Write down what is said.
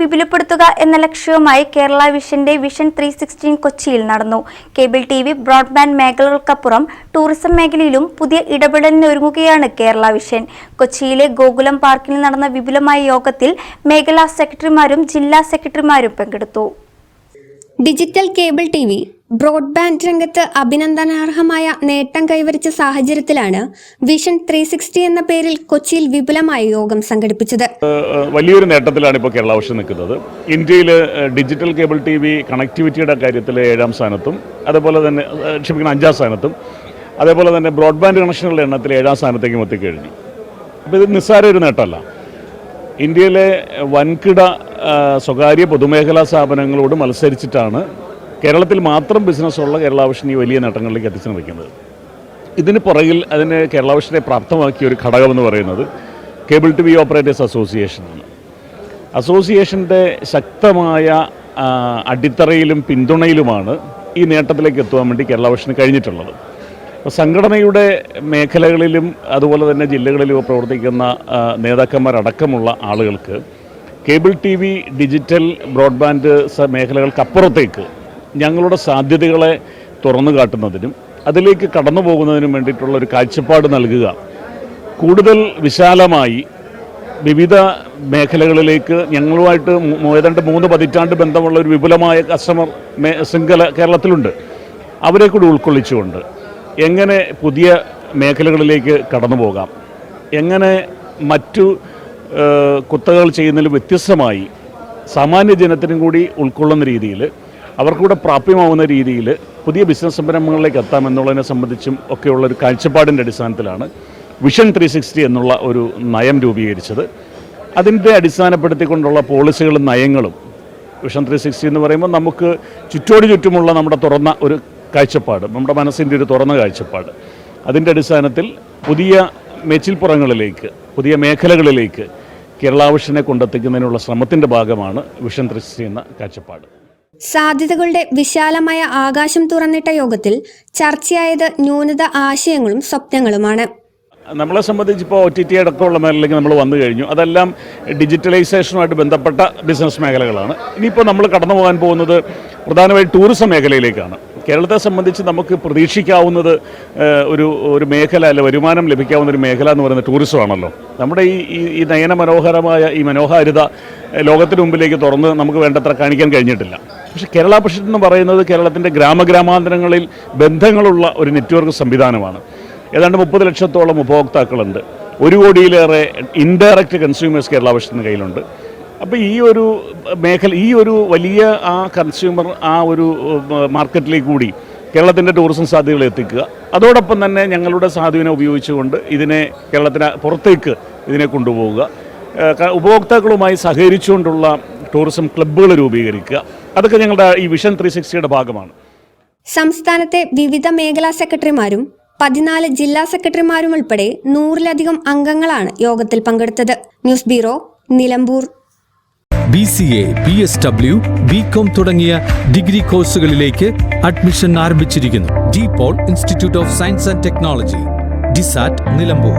വിപുലപ്പെടുത്തുക എന്ന ലക്ഷ്യവുമായി കേരള വിഷന്റെ വിഷൻ ത്രീ സിക്സ്റ്റീൻ കൊച്ചിയിൽ നടന്നു. കേബിൾ ടി വി ബ്രോഡ്ബാൻഡ് മേഖലകൾക്കപ്പുറം ടൂറിസം മേഖലയിലും പുതിയ ഇടപെടലിന് ഒരുങ്ങുകയാണ് കേരള വിഷൻ. കൊച്ചിയിലെ ഗോകുലം പാർക്കിൽ നടന്ന വിപുലമായ യോഗത്തിൽ മേഖലാ സെക്രട്ടറിമാരും ജില്ലാ സെക്രട്ടറിമാരും പങ്കെടുത്തു. Digital cable T V broadband രംഗത്ത് അഭിനന്ദനാർഹമായ നേട്ടം കൈവരിച്ച സാഹചര്യത്തിലാണ് വിഷൻ ത്രീ സിക്സ്റ്റി എന്ന പേരിൽ കൊച്ചിയിൽ വിപുലമായ യോഗം സംഘടിപ്പിച്ചത്. വലിയൊരു നേട്ടത്തിലാണ് ഇപ്പോൾ കേരള വർഷം നിൽക്കുന്നത്. ഇന്ത്യയിൽ ഡിജിറ്റൽ കേബിൾ ടി വി കണക്ടിവിറ്റിയുടെ കാര്യത്തിൽ ഏഴാം സ്ഥാനത്തും അതുപോലെ തന്നെ ക്ഷമിക്കണം അഞ്ചാം സ്ഥാനത്തും അതേപോലെ തന്നെ ബ്രോഡ്ബാൻഡ് കണക്ഷനുകളുടെ എണ്ണത്തിൽ ഏഴാം സ്ഥാനത്തേക്കും എത്തിക്കഴിഞ്ഞു. അപ്പോൾ ഇത് നിസ്സാര ഒരു നേട്ടമല്ല. ഇന്ത്യയിലെ വൻകിട സ്വകാര്യ പൊതുമേഖലാ സ്ഥാപനങ്ങളോട് മത്സരിച്ചിട്ടാണ് കേരളത്തിൽ മാത്രം ബിസിനസ്സുള്ള കേരള വിഷൻ ഈ വലിയ നേട്ടങ്ങളിലേക്ക് എത്തിച്ചു നിൽക്കുന്നത്. ഇതിന് പുറകിൽ അതിന് കേരള വിഷനെ പ്രാപ്തമാക്കിയ ഒരു ഘടകമെന്ന് പറയുന്നത് കേബിൾ ടി വി ഓപ്പറേറ്റേഴ്സ് അസോസിയേഷനാണ് അസോസിയേഷന്റെ ശക്തമായ അടിത്തറയിലും പിന്തുണയിലുമാണ് ഈ നേട്ടത്തിലേക്ക് എത്തുവാൻ വേണ്ടി കേരള വിഷന് കഴിഞ്ഞിട്ടുള്ളത്. അപ്പോൾ സംഘടനയുടെ മേഖലകളിലും അതുപോലെ തന്നെ ജില്ലകളിലും പ്രവർത്തിക്കുന്ന നേതാക്കന്മാരടക്കമുള്ള ആളുകൾക്ക് cable T V digital broadband മേഖലകൾക്കപ്പുറത്തേക്ക് ഞങ്ങളുടെ സാധ്യതകളെ തുറന്നു കാട്ടുന്നതിനും അതിലേക്ക് കടന്നു പോകുന്നതിനും വേണ്ടിയിട്ടുള്ള ഒരു കാഴ്ചപ്പാട് നൽകുക. കൂടുതൽ വിശാലമായി വിവിധ മേഖലകളിലേക്ക് ഞങ്ങളുമായിട്ട് ഏതാണ്ട് മൂന്ന് പതിറ്റാണ്ട് ബന്ധമുള്ള ഒരു വിപുലമായ കസ്റ്റമർ ശൃംഖല കേരളത്തിലുണ്ട്. അവരെ കൂടി ഉൾക്കൊള്ളിച്ചുകൊണ്ട് എങ്ങനെ പുതിയ മേഖലകളിലേക്ക് കടന്നു പോകാം? എങ്ങനെ മറ്റു കുത്തകൾ ചെയ്യുന്നതിൽ വ്യത്യസ്തമായി സാമാന്യ ജനത്തിനും കൂടി ഉൾക്കൊള്ളുന്ന രീതിയിൽ അവർക്കൂടെ പ്രാപ്യമാവുന്ന രീതിയിൽ പുതിയ ബിസിനസ് സംരംഭങ്ങളിലേക്ക് എത്താം എന്നുള്ളതിനെ സംബന്ധിച്ചും ഒക്കെയുള്ള ഒരു കാഴ്ചപ്പാടിന്റെ അടിസ്ഥാനത്തിലാണ് വിഷൻ ത്രീ സിക്സ്റ്റി എന്നുള്ള ഒരു നയം രൂപീകരിച്ചത്. അതിന്റെ അടിസ്ഥാനപ്പെടുത്തിക്കൊണ്ടുള്ള പോളിസികളും നയങ്ങളും വിഷൻ ത്രീ സിക്സ്റ്റി എന്ന് പറയുമ്പോൾ നമുക്ക് ചുറ്റോട് ചുറ്റുമുള്ള നമ്മുടെ തുറന്ന ഒരു കാഴ്ചപ്പാട് നമ്മുടെ മനസ്സിന്റെ ഒരു തുറന്ന കാഴ്ചപ്പാട്. അതിന്റെ അടിസ്ഥാനത്തിൽ പുതിയ മേച്ചിൽപ്പുറങ്ങളിലേക്ക് പുതിയ മേഖലകളിലേക്ക് കേരളാവിഷനെ കൊണ്ടെത്തിക്കുന്നതിനുള്ള ശ്രമത്തിന്റെ ഭാഗമാണ് വിഷൻ ത്രീ സിക്സ്റ്റി എന്ന കാഴ്ചപ്പാട്. സാധ്യതകളുടെ വിശാലമായ ആകാശം തുറന്നിട്ട യോഗത്തിൽ ചർച്ചയായത് ന്യൂനത ആശയങ്ങളും സ്വപ്നങ്ങളുമാണ്. നമ്മളെ സംബന്ധിച്ച് ഇപ്പോൾ ഒ ടി ടി അടക്കമുള്ള മേഖലയിലേക്ക് നമ്മൾ വന്നു കഴിഞ്ഞു. അതെല്ലാം ഡിജിറ്റലൈസേഷനുമായിട്ട് ബന്ധപ്പെട്ട ബിസിനസ് മേഖലകളാണ്. ഇനിയിപ്പോൾ നമ്മൾ കടന്നു പോകാൻ പോകുന്നത് പ്രധാനമായും ടൂറിസം മേഖലയിലേക്കാണ്. കേരളത്തെ സംബന്ധിച്ച് നമുക്ക് പ്രതീക്ഷിക്കാവുന്നത് ഒരു ഒരു മേഖല അല്ല വരുമാനം ലഭിക്കാവുന്ന ഒരു മേഖല എന്ന് പറയുന്നത് ടൂറിസമാണല്ലോ നമ്മുടെ ഈ ഈ- നയന മനോഹരമായ ഈ മനോഹാരിത ലോകത്തിന് മുമ്പിലേക്ക് തുറന്ന് നമുക്ക് വേണ്ടത്ര കാണിക്കാൻ കഴിഞ്ഞിട്ടില്ല. പക്ഷേ കേരള പരിഷത്ത് എന്ന് പറയുന്നത് കേരളത്തിന്റെ ഗ്രാമഗ്രാമാന്തരങ്ങളിൽ ബന്ധങ്ങളുള്ള ഒരു നെറ്റ്വർക്ക് സംവിധാനമാണ്. ഏതാണ്ട് മുപ്പത് ലക്ഷത്തോളം ഉപഭോക്താക്കളുണ്ട്. ഒരു കോടിയിലേറെ ഇൻഡയറക്റ്റ് കൺസ്യൂമേഴ്സ് കേരള പരിഷത്തിന് കയ്യിലുണ്ട്. അപ്പോൾ ഈ ഒരു മേഖല ഈ ഒരു വലിയ ആ കൺസ്യൂമർ ആ ഒരു മാർക്കറ്റിലേക്ക് കൂടി കേരളത്തിന്റെ ടൂറിസം സാധ്യതകൾ എത്തിക്കുക. അതോടൊപ്പം തന്നെ ഞങ്ങളുടെ സാധുവിനെ ഉപയോഗിച്ചുകൊണ്ട് ഇതിനെ കേരളത്തിന് പുറത്തേക്ക് ഇതിനെ കൊണ്ടുപോവുക. ഉപഭോക്താക്കളുമായി സഹകരിച്ചുകൊണ്ടുള്ള ടൂറിസം ക്ലബ്ബുകൾ രൂപീകരിക്കുക. അതൊക്കെ ഞങ്ങളുടെ ഈ വിഷൻ ത്രീ സിക്സ്റ്റിയുടെ ഭാഗമാണ്. സംസ്ഥാനത്തെ വിവിധ മേഖലാ സെക്രട്ടറിമാരും പതിനാല് ജില്ലാ സെക്രട്ടറിമാരും ഉൾപ്പെടെ നൂറിലധികം അംഗങ്ങളാണ് യോഗത്തിൽ പങ്കെടുത്തത്. News bureau Nilambur. B C A B S W B com തുടങ്ങിയ ഡിഗ്രി കോഴ്സുകളിലേക്ക് അഡ്മിഷൻ ആരംഭിച്ചിരിക്കുന്നു. De Paul Institute of Science and Technology DISAT Nilambur.